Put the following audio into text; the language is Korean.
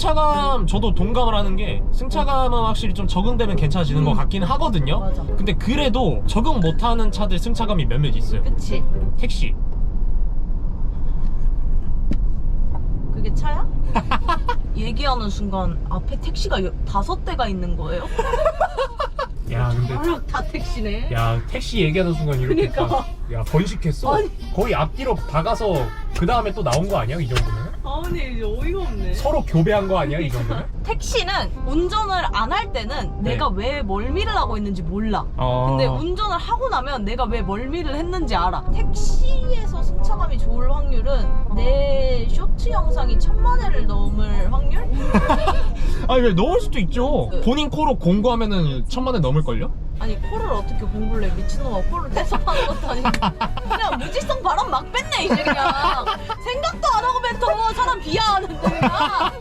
승차감 저도 동감을 하는 게 승차감은 확실히 좀 적응되면 괜찮아지는 것 같긴 하거든요. 맞아. 근데 그래도 적응 못하는 차들 승차감이 몇몇 있어요. 그치? 택시. 그게 차야? 얘기하는 순간 앞에 택시가 여- 다섯 대가 있는 거예요? 야 근데 아, 다 택시네. 야 택시 얘기하는 순간 이렇게 그니까. 딱, 야 번식했어. 아니. 거의 앞뒤로 박아서 그 다음에 또 나온 거 아니야 이 정도면? 아니 이제 어이가 없네. 서로 교배한 거 아니야 이 정도면? 택시는 운전을 안 할 때는 네. 내가 왜 멀미를 하고 있는지 몰라. 어. 근데 운전을 하고 나면 내가 왜 멀미를 했는지 알아. 택시에서 승차감이 좋을 확률은 내 쇼트 영상이 천만 회를 넘을 확률? 아니 왜 넣을 수도 있죠. 그- 본인 코로 공부하면은 천만에 넘을걸요? 아니 코를 어떻게 공부를 해 미친놈아 코를 대성하는 것도 아니고 그냥 무지성 발언 막 뺐네 이제 그냥 생각도 안하